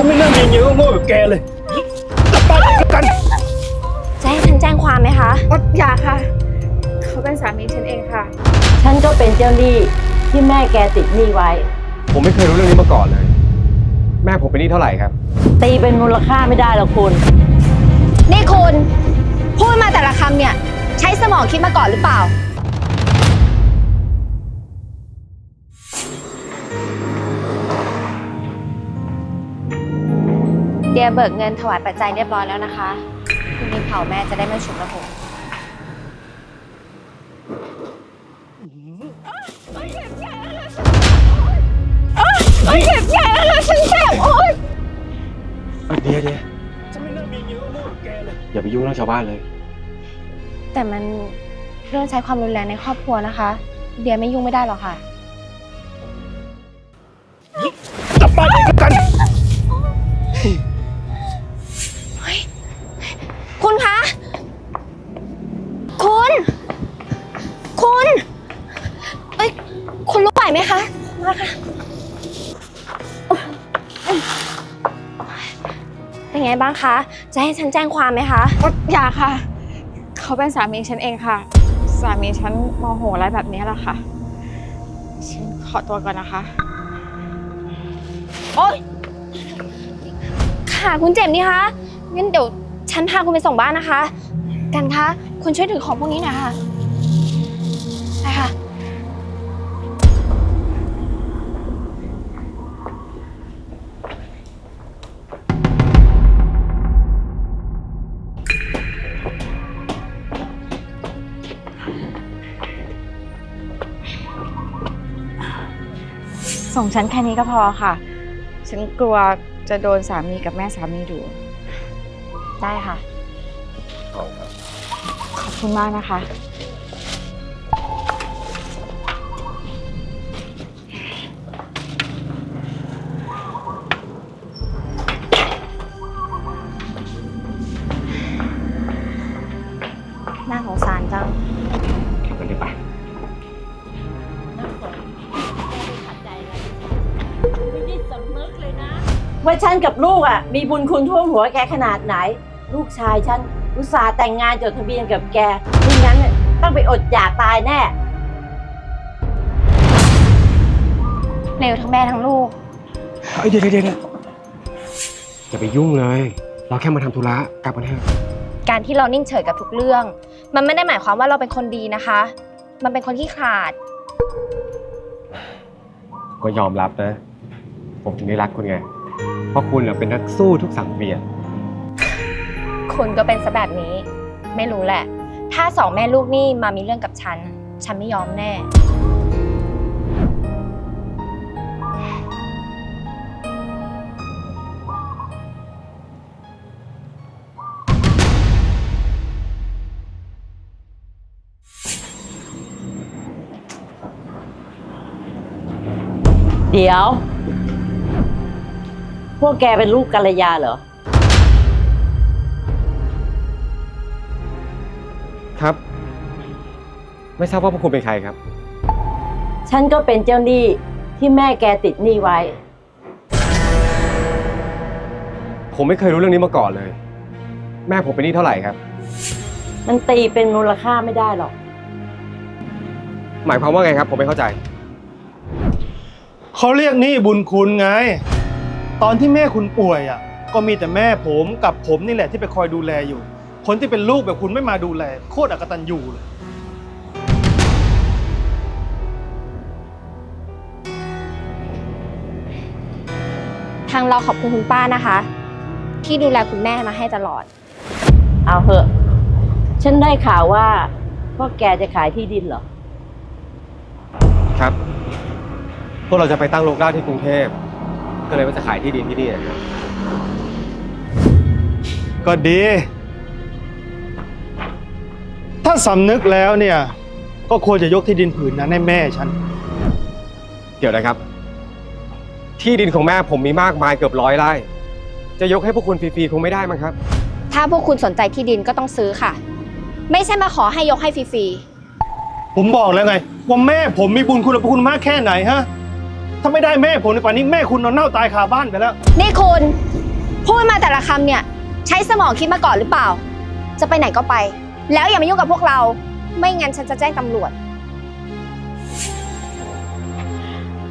ฉันไม่เรื่องเงี้ยๆโง่ๆแบบแกเลยกลับบ้านเองแล้วกัน จะให้ฉันแจ้งความไหมคะ อดอย่าค่ะ เขาเป็นสามีฉันเองค่ะ ฉันก็เป็นเจ้าหนี้ที่แม่แกติดหนี้ไว้ ผมไม่เคยรู้เรื่องนี้มาก่อนเลย แม่ผมเป็นหนี้เท่าไหร่ครับ ตีเป็นมูลค่าไม่ได้หรอกคุณ นี่คุณ พูดมาแต่ละคำเนี่ย ใช้สมองคิดมาก่อนหรือเปล่า ดียเบิกเงินถวายปัจจัยเรียบร้อยแล้วนะคะคุณนิมเผาแม่จะได้ไม่ฉุกระหุกเดี๋ยวเดี๋ยวฉันไม่เรื่องเงี้ยๆโง่ๆแบบแกเลยอย่าไปยุ่งเรื่องชาวบ้านเลย แต่มันเรื่องใช้ความรุนแรงในครอบครัวนะคะ เดียไม่ยุ่งไม่ได้หรอกค่ะ คุณเอ้ยคุณลุกไหวไหมคะมาค่ะเป็นไงบ้างคะ จะให้ฉันแจ้งความไหมคะอดอย่าค่ะ เขาเป็นสามีฉันเองค่ะ สามีฉันโมโหอะไรแบบนี้แหละค่ะ ฉันขอตัวก่อนนะคะ โอ๊ยขาคุณเจ็บนี่คะงั้นเดี๋ยวฉันพาคุณไปส่งบ้านนะคะ กันคะ คุณช่วยถือของพวกนี้หน่อยค่ะ ส่งฉันแค่นี้ก็พอค่ะ ฉันกลัวจะโดนสามีกับแม่สามีดู ได้ค่ะ ขอบคุณมากนะคะ ว่าฉันกับลูกอะมีบุญคุณท่วมหัวแกขนาดไหน ลูกชายฉันอุตส่าห์แต่งงานจดทะเบียนกับแกไม่งั้นน่ะต้องไปอดอยากตายแน่เร็วทั้งแม่ทั้งลูกเฮ้ยเดี๋ยวเดี๋ยวเดี๋ยวอย่าไปยุ่งเลย เราแค่มาทำธุระกลับกันเถอะการที่เรานิ่งเฉยกับทุกเรื่อง มันไม่ได้หมายความว่าเราเป็นคนดีนะคะ มันเป็นคนที่ขาด ก็ยอมรับนะ ผมถึงได้รักคุณไง เพราะคุณน่ะเป็นนักสู้ทุกสังเวียน คุณก็เป็นซะแบบนี้ ไม่รู้แหละ ถ้าสองแม่ลูกนี่มามีเรื่องกับฉัน ฉันไม่ยอมแน่ เดี๋ยว พวกแกเป็นลูกกัลยาเหรอ ครับ ไม่ทราบว่าพวกคุณเป็นใครครับ ฉันก็เป็นเจ้าหนี้ที่แม่แกติดหนี้ไว้ ผมไม่เคยรู้เรื่องนี้มาก่อนเลย แม่ผมเป็นหนี้เท่าไหร่ครับ มันตีเป็นมูลค่าไม่ได้หรอก หมายความว่าไงครับ ผมไม่เข้าใจ เขาเรียกหนี่บุญคุณไง ตอนที่แม่คุณป่วยอะก็มีแต่แม่ผมกับผมนี่แหละที่ไปคอยดูแลอยู่ คนที่เป็นลูกแบบคุณไม่มาดูแล โคตรอกตันยูเลย ทางเราขอบคุณคุณป้านะคะ ที่ดูแลคุณแม่มาให้ตลอด เอาเหอะ ฉันได้ข่าวว่าพวกแกจะขายที่ดินเหรอ ครับ พวกเราจะไปตั้งโรงรากที่กรุงเทพ ก็เลยว่าจะขายที่ดินที่นี่นะครับก็ดี ถ้าสำนึกแล้วเนี่ย ก็ควรจะยกที่ดินผืนนั้นให้แม่ฉัน เดี๋ยวนะครับ ที่ดินของแม่ผมมีมากมายเกือบร้อยไร่ จะยกให้พวกคุณฟรีๆคงไม่ได้มั้งครับ ถ้าพวกคุณสนใจที่ดินก็ต้องซื้อค่ะ ไม่ใช่มาขอให้ยกให้ฟรีผมบอกแล้วไง ว่าแม่ผมมีบุญคุณกับคุณมากแค่ไหนฮะ ถ้าไม่ได้แม่ผมในป่านนี้แม่คุณนอนเน่าตายคาบ้านไปแล้วๆนี่คุณ พูดมาแต่ละคำเนี่ย ใช้สมองคิดมาก่อนหรือเปล่า จะไปไหนก็ไป แล้วอย่ามายุ่งกับพวกเรา ไม่งั้นฉันจะแจ้งตำรวจ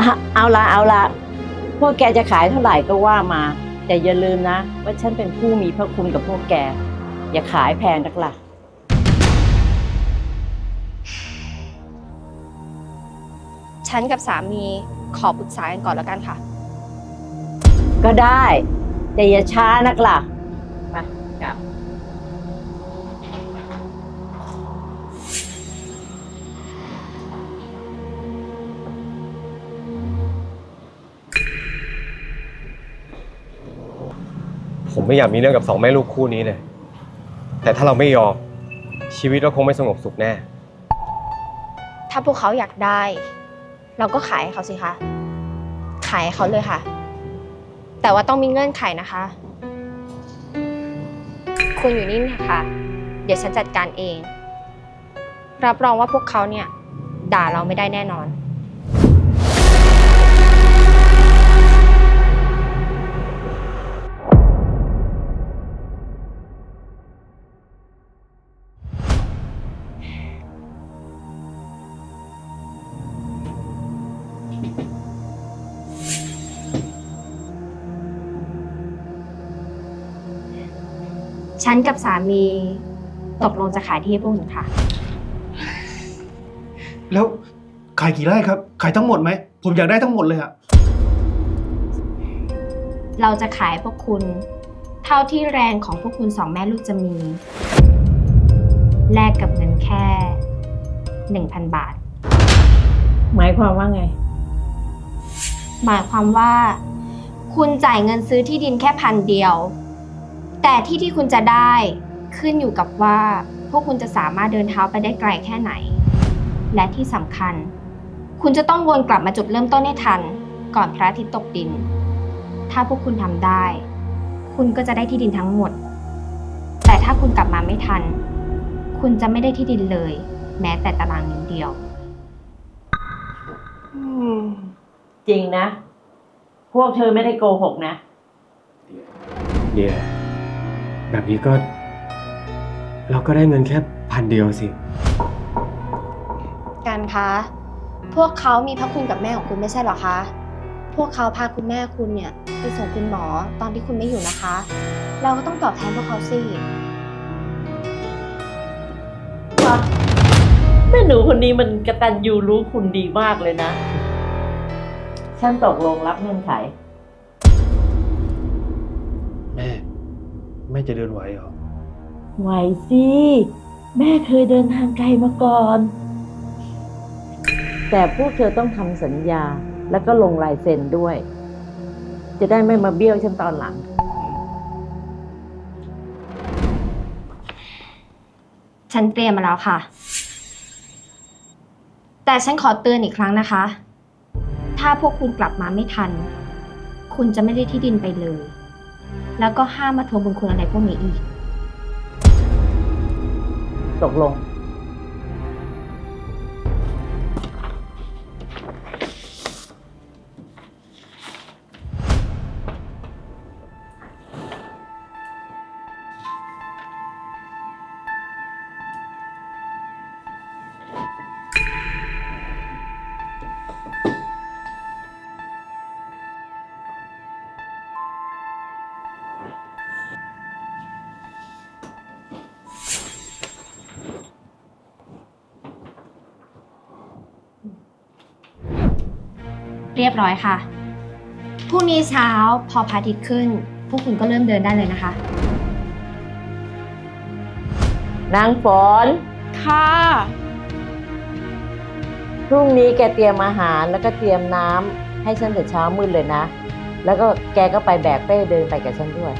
อะเอาละเอาละพวกแกจะขายเท่าไหร่ก็ว่ามา แต่อย่าลืมนะ ว่าฉันเป็นผู้มีพระคุณกับพวกแก อย่าขายแพงนักล่ะ ฉันกับสามี ขอปรึกษากันก่อนแล้วกันค่ะ ก็ได้แต่อย่าช้านักล่ะไปกลับผมไม่อยากมีเรื่องกับสองแม่ลูกคู่นี้เลย แต่ถ้าเราไม่ยอมชีวิตเราคงไม่สงบสุขแน่ ถ้าพวกเขาอยากได้ เราก็ขายให้เขาสิคะ ขายให้เขาเลยค่ะ แต่ว่าต้องมีเงื่อนไขนะคะ คุณอยู่นี่นะคะ เดี๋ยวฉันจัดการเอง รับรองว่าพวกเขาเนี่ย ด่าเราไม่ได้แน่นอน ฉันกับสามีตกลงจะขายที่ให้พวกหนูค่ะ แล้วขายกี่ไร่ครับ ขายทั้งหมดไหม ผมอยากได้ทั้งหมดเลยอะเราจะขายพวกคุณ เท่าที่แรงของพวกคุณสองแม่ลูกจะมี แลกกับเงินแค่ 1,000 บาท หมายความว่าไง หมายความว่า คุณจ่ายเงินซื้อที่ดินแค่พันเดียว แต่ที่ที่คุณจะได้ขึ้นอยู่กับว่า พวกคุณจะสามารถเดินเท้าไปได้ไกลแค่ไหน และที่สำคัญ คุณจะต้องวนกลับมาจุดเริ่มต้นให้ทัน ก่อนพระอาทิตย์ตกดิน ถ้าพวกคุณทำได้ คุณก็จะได้ที่ดินทั้งหมด แต่ถ้าคุณกลับมาไม่ทัน คุณจะไม่ได้ที่ดินเลย แม้แต่ตารางนิ้วเดียว จริงนะ พวกเธอไม่ได้โกหกนะ เดีย แบบนี้ก็ เราก็ได้เงินแค่พันเดียวสิ กันคะ พวกเขามีพระคุณกับแม่ของคุณไม่ใช่เหรอคะ พวกเขาพาคุณแม่คุณเนี่ยไปส่งคุณหมอตอนที่คุณไม่อยู่นะคะ เราก็ต้องตอบแทนพวกเขาสิแม่หนูคนนี้มันกระตันยูรู้คุณดีมากเลยนะ ฉันตกลงรับเงื่อนไข แม่ แม่จะเดินไหวเหรอ ไหวสิ แม่เคยเดินทางไกลมาก่อน แต่พวกเธอต้องทำสัญญาแล้วก็ลงลายเซ็นด้วย จะได้ไม่มาเบี้ยวฉันตอนหลัง ฉันเตรียมมาแล้วค่ะ แต่ฉันขอเตือนอีกครั้งนะคะ ถ้าพวกคุณกลับมาไม่ทัน คุณจะไม่ได้ที่ดินไปเลย แล้วก็ห้ามมาทวงบุญคุณอะไรพวกนี้อีก ตกลง เรียบร้อยค่ะ พรุ่งนี้เช้าพอพระอาทิตย์ขึ้น พวกคุณก็เริ่มเดินได้เลยนะคะ นางฝนค่ะ พรุ่งนี้แกเตรียมอาหารแล้วก็เตรียมน้ำให้ฉันแต่เช้ามืดเลยนะ แล้วก็แกก็ไปแบกเป้เดินไปกับฉันด้วย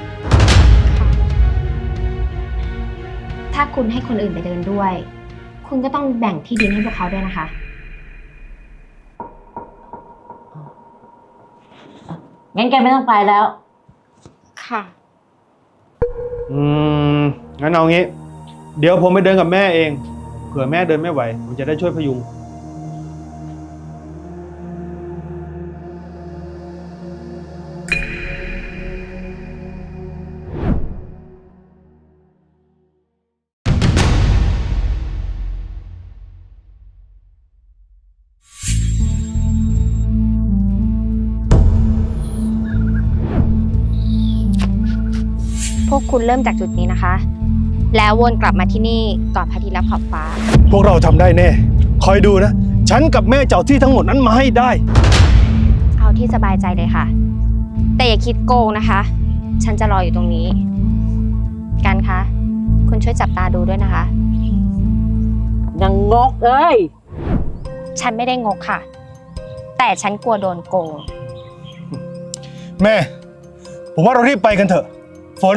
ถ้าคุณให้คนอื่นไปเดินด้วย คุณก็ต้องแบ่งที่ดินให้พวกเขาด้วยนะคะ งั้นแกไม่ต้องไปแล้ว ค่ะ อืม งั้นเอางี้ เดี๋ยวผมไปเดินกับแม่เอง เผื่อแม่เดินไม่ไหว ผมจะได้ช่วยพยุง วกคุณเริ่มจากจุดนี้นะคะ แล้ววนกลับมาที่นี่ก่อนพระอาทิตย์รับขอบฟ้า พวกเราทำได้แน่ คอยดูนะ ฉันกับแม่เจ้าที่ทั้งหมดนั้นมาให้ได้ เอาที่สบายใจเลยค่ะ แต่อย่าคิดโกงนะคะ ฉันจะรออยู่ตรงนี้ กันคะ คุณช่วยจับตาดูด้วยนะคะยังงกเอ้ย ฉันไม่ได้งกค่ะ แต่ฉันกลัวโดนโกง แม่ ผมว่าเรารีบไปกันเถอะ ฝน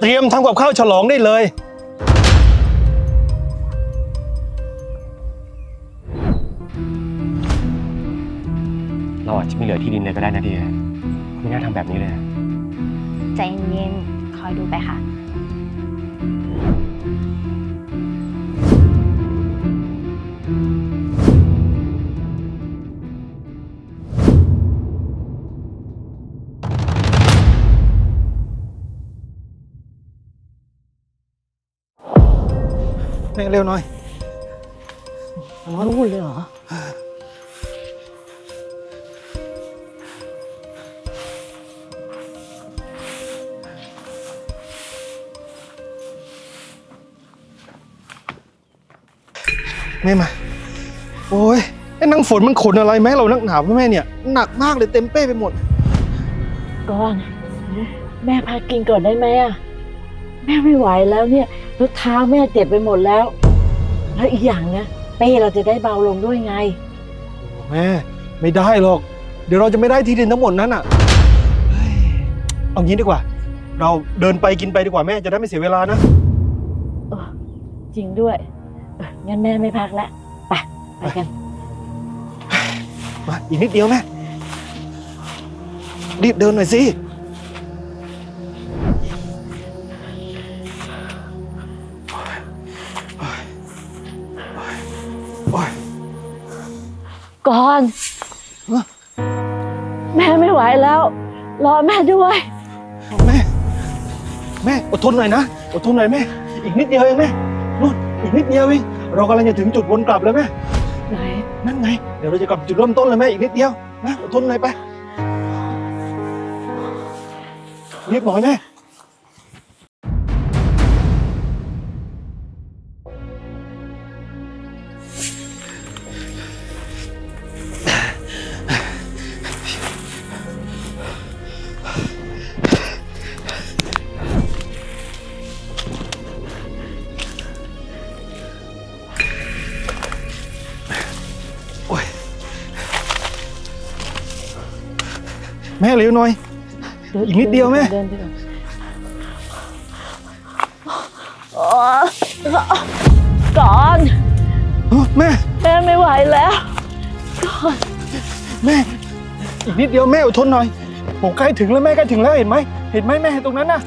เตรียมทำกับข้าวฉลองได้เลย เราอาจจะไม่เหลือที่ดินเลยก็ได้นะเดียไม่น่าทำแบบนี้เลย ใจเย็นๆคอยดูไปค่ะ เร็วหน่อยรู้เลยเหรอแม่มา โอ้ยไอ้นางฝนมันขนอะไรไหมาให้เรานักหนาวแม่เนี่ย หนักมากเลยเต็มเป้ไปหมด ก่อน แม่พากินก่อนได้ไหมอะแม่ไม่ไหวแล้วเนี่ย แล้วเท้าแม่เจ็บไปหมดแล้ว แล้วอีกอย่างนะเป้เราจะได้เบาลงด้วยไง แม่ไม่ได้หรอก เดี๋ยวเราจะไม่ได้ที่ดินทั้งหมดนั้นอะเฮ้ยเอางี้ดีกว่า เราเดินไปกินไปดีกว่าแม่จะได้ไม่เสียเวลานะ เออจริงด้วยเอองั้นแม่ไม่พักแล้วไปไปกัน มาอีกนิดเดียวแม่รีบเดินหน่อยสิ ก่อนฮะแม่ไม่ไหวแล้ว รอแม่ด้วย แม่ แม่อดทนหน่อยนะ อดทนหน่อยแม่ อีกนิดเดียวเองแม่นู่นอีกนิดเดียวเอง เรากำลังจะถึงจุดวนกลับแล้วแม่ ไหน นั่นไง เดี๋ยวเราจะกลับจุดเริ่มต้นเลยแม่ อีกนิดเดียวนะ อดทนหน่อยไปรีบหน่อยแม่ แม่เร็วหน่อย อีกนิดเดียวแม่เดินไปก่อนโอ้ก่อนเฮ้ยแม่ แม่ไม่ไหวแล้วแม่ อีกนิดเดียวแม่อดทนหน่อยผมใกล้ถึงแล้วแม่ใกล้ถึงแล้วเห็นไหมเห็นไหมแม่ตรงนั้นน่ะ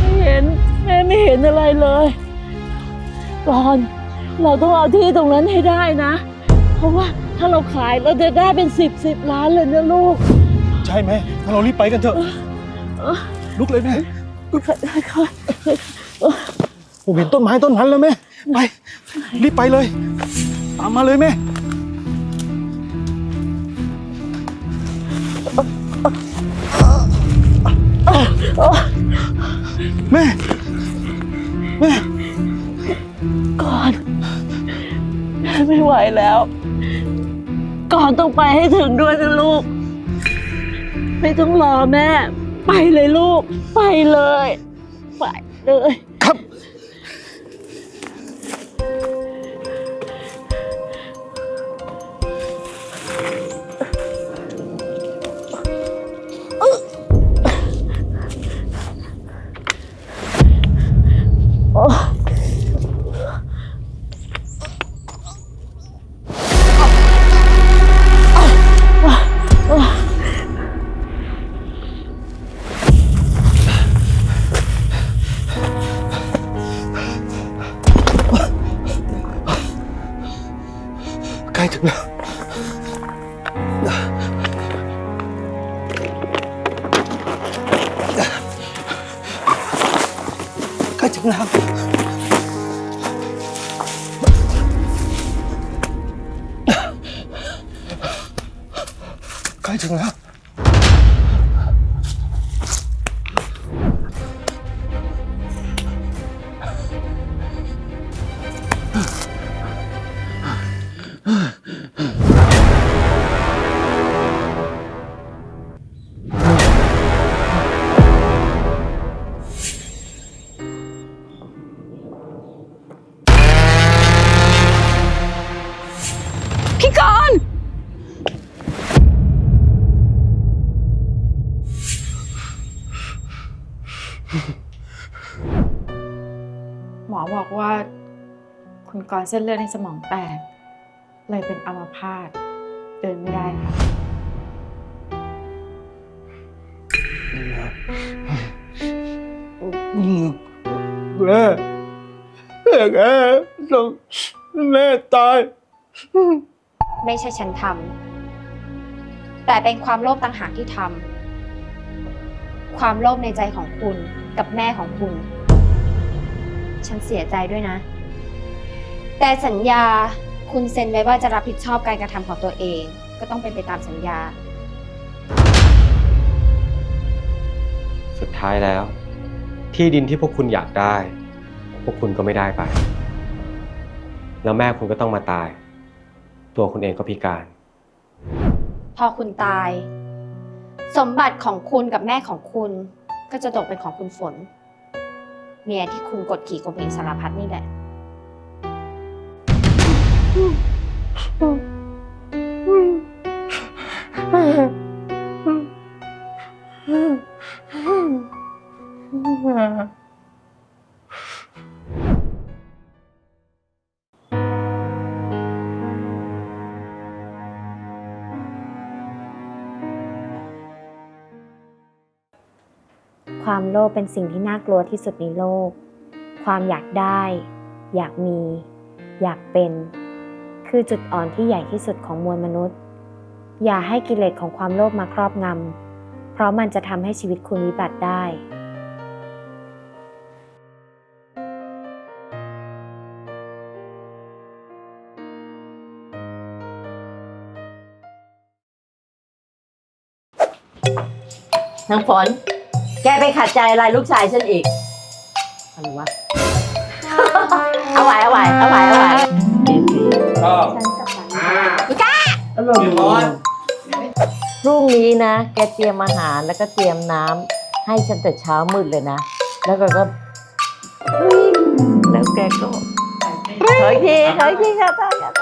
ไม่เห็นแม่ไม่เห็นอะไรเลยก่อน เราต้องเอาที่ตรงนั้นให้ได้นะ เพราะว่าถ้าเราขายเราจะได้เป็นสิบสิบล้านเลยนะลูก ใช่แม่ถ้าเรารีบไปกันเถอะลุกเลยแม่ค่อยผมเห็นต้นไม้ต้นนั้นแล้วแม่ไปรีบไปเลย ตามมาเลยแม่แม่แม่ ก่อนแม่ไม่ไหวแล้ว ก่อนต้องไปให้ถึงด้วยนะลูก ไม่ต้องรอแม่ ไปเลยลูก ไปเลย ไปเลย ครับ ใกล้ถึงแกรณ์เส้นเลือดในสมองแตก เลยเป็นอัมพาตเดินไม่ได้ค่ะแม่แม่แม่ต้องแม่ตาย ไม่ใช่ฉันทำแต่เป็นความโลภต่างหากที่ทำความโลภในใจของคุณกับแม่ของคุณ ฉันเสียใจด้วยนะ แต่สัญญาคุณเซ็นไว้ว่าจะรับผิดชอบการกระทำของตัวเอง ก็ต้องเป็นไปตามสัญญา สุดท้ายแล้ว ที่ดินที่พวกคุณอยากได้ พวกคุณก็ไม่ได้ไป แล้วแม่คุณก็ต้องมาตาย ตัวคุณเองก็พิการ พอคุณตาย สมบัติของคุณกับแม่ของคุณ ก็จะตกเป็นของคุณฝนเมียที่คุณกดขี่ข่มเหงสารพัดนี่แหละ ความโลภเป็นสิ่งที่น่ากลัวที่สุดในโลก ความอยากได้ อยากมี อยากเป็น คือจุดอ่อนที่ใหญ่ที่สุดของมวลมนุษย์ อย่าให้กิเลสของความโลภมาครอบงำ เพราะมันจะทำให้ชีวิตคุณวิบัติได้ นางฝน แกไปขัดใจอะไรลูกชายฉันอีกอะไรวะ เอาไหวเอาไหวเอาไหวเอาไหว ชอบฉันกับสามีพรุ่งนี้นะ แกเตรียมอาหารแล้วก็เตรียมน้ำให้ฉันแต่เช้ามืดเลยนะ แล้วก็ก็วิ่งแล้วแกก็ขออีกทีขออีกทีค่ะป้าค่ะป้า